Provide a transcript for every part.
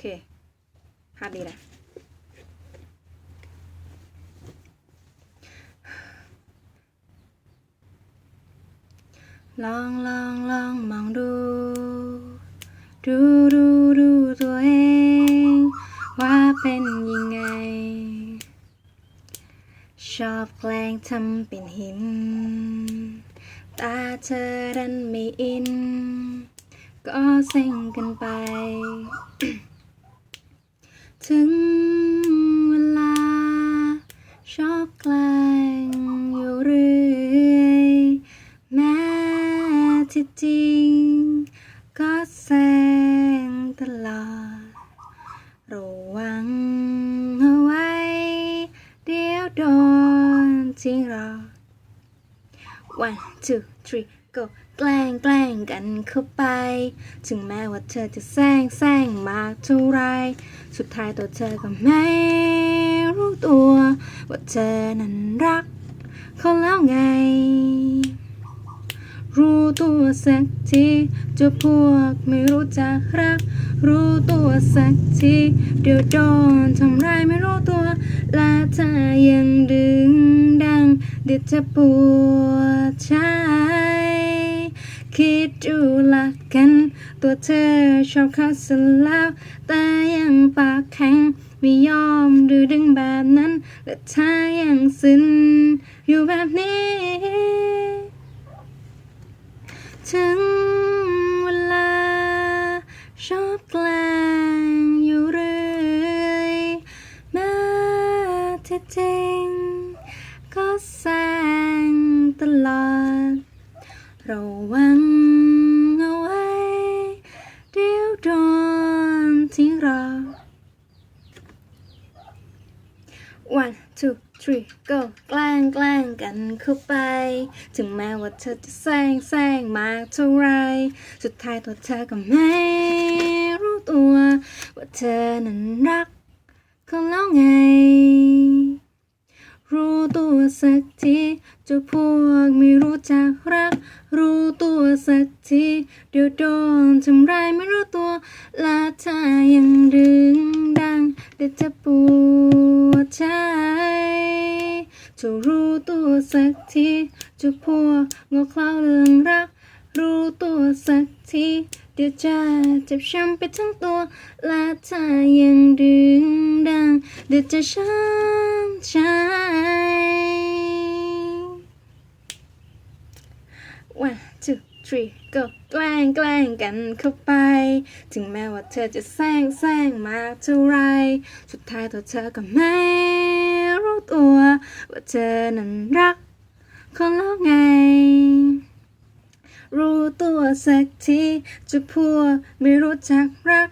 เค ภาพดีแหละ ลองลองลองมองดู ดูดูดูตัวเอง ว่าเป็นยังไง ชอบแกล้งทำเป็นหิน ตาเธอดันไม่อิน ก็เซ็งกันไป ถึงเวลา ชอบแกล้งอยู่เรื่อยแม้ที่จริง ก็แซงตลอด ระวังเอาไว้ เดี๋ยวโดนทิ้งรา one two three go แกล้งแกล้งกันเข้าไป ถึงแม้ว่าเธอจะแซงแซงมากเท่าไร สุดท้ายตัวเธอก็ไม่รู้ตัว ว่าเธอนั้นรักเขาแล้วไง รู้ตัวสักทีจะพวกไม่รู้จักรัก รู้ตัวสักทีเดี๋ยวโดนทำร้ายไม่รู้ตัว และถ้ายังดึงดังเดี๋ยวจะปวดใจ คิดดูละกัน ตัวเธอชอบเขาเสแล้ว แต่ยังปากแข็ง ไม่ยอมดื้อดึงแบบนั้น และถ้ายังซึนอยู่แบบนี้ ถึงเวลา ชอบแกล้งอยู่เรื่อยแม้ที่จริง ก็แซงตลอด ระวังเอาไว้ เดี๋ยวโดนทิ้งเรา one two three go แกล้งแกล้งกันเข้าไป ถึงแม้ว่าเธอจะแซงแซงมากเท่าไร สุดท้ายตัวเธอก็ไม่รู้ตัว ว่าเธอนั้นรักเขาแล้วไง รู้ตัวสักทีเจะพวกไม่รู้จักรัก สักที เดี๋ยวโดนทำร้ายไม่รู้ตัวละถ้ายังดึงดัง เดี๋ยวจะปวดใจจะรู้ตัวสักทีจะพัวงอเคล้าเรื่องรัก รู้ตัวสักที เดี๋ยวจะเจ็บช้ำไปทั้งตัว และถ้ายังดึงดัง เดี๋ยวจะช้ำใจ one two three go แกล้งแกล้งกันเข้าไป ถึงแม้ว่าเธอจะแซงแซงมากเท่าไร สุดท้ายตัวเธอก็ไม่รู้ตัว ว่าเธอนั้นรักคนแล้วไง รู้ตัวสักทีจะพัวไม่รู้จักรัก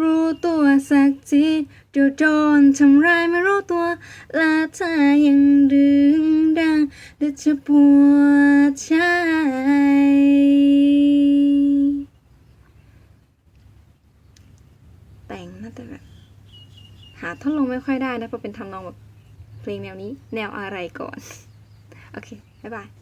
รู้ตัวสักทีเดี๋ยวโดนทำร้ายไม่รู้ตัว และถ้ายังดึงดังเดี๋ยวจะปวดใจ แต่แบบหาท่อนลงไม่ค่อยได้นะเพราะเป็นทำนองแบบเพลงแนวนี้ แนวอะไรก่อน โอเค บ๊ายบาย